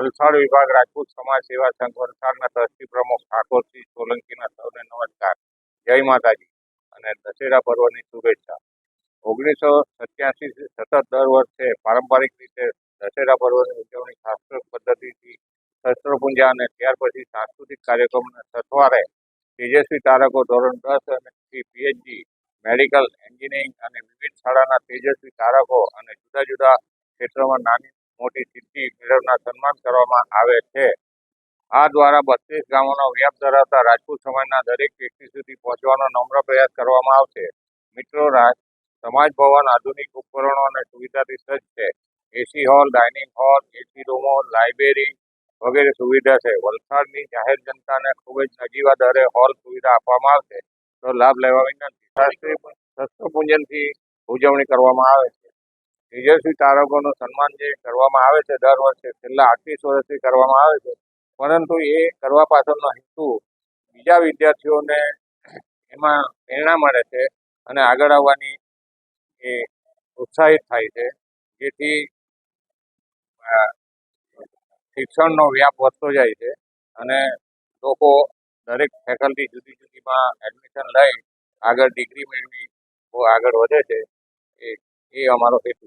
વલસાડ વિભાગ, રાજપૂત સમાજ સેવા સંઘ, વલસાડના ટ્રસ્ટી પ્રમુખ ઠાકોરસિંહ સોલંકીના સૌને નમસ્કાર. જય માતાજી અને દશેરા પર્વની શુભેચ્છા. ઓગણીસો સત્યાસી સતત દર વર્ષે પારંપરિક રીતે દશેરા પર્વની ઉજવણી શાસ્ત્ર પદ્ધતિથી શસ્ત્ર પૂજા અને ત્યાર પછી સાંસ્કૃતિક કાર્યક્રમના સથવારે તેજસ્વી તારકો ધોરણ દસ અને પીએચડી, મેડિકલ, એન્જિનિયરિંગ અને વિવિધ શાળાના તેજસ્વી તારકો અને જુદા જુદા ક્ષેત્રમાં નાની મોટી સિદ્ધિ મેળવના સન્માન કરવામાં આવે છે. આ દ્વારા બત્રીસ ગામોનો વ્યાપ ધરાવતા રાજપૂત સમાજના દરેક વ્યક્તિ સુધી પહોંચવાનો નમ્ર પ્રયાસ કરવામાં આવશે. મિત્રો, રાજ, સમાજ ભવન આધુનિક ઉપકરણો અને સુવિધાથી સજ્જ છે. AC hall dining hall AC રૂમો library વગેરે સુવિધા છે. વલસાડની જાહેર જનતાને ખૂબ જ નજીવા દરે હોલ સુવિધા આપવામાં આવશે. તો લાભ લેવા વિનંતી. શાસ્ત્રી શસ્ત્ર ઉજવણી કરવામાં આવે છે. તેજસ્વી તારકોનું સન્માન જે કરવામાં આવે છે દર વર્ષે, છેલ્લા આઠત્રીસ વર્ષથી કરવામાં આવે છે. પરંતુ એ કરવા પાછળનો હેતુ બીજા વિદ્યાર્થીઓને એમાં પ્રેરણા મળે છે અને આગળ આવવાની એ ઉત્સાહિત થાય છે. જેથી શિક્ષણનો વ્યાપ વધતો જાય છે અને લોકો દરેક ફેકલ્ટી જુદી જુદીમાં એડમિશન લઈ આગળ ડિગ્રી મેળવી બહુ આગળ વધે છે. એ એ અમારો હેતુ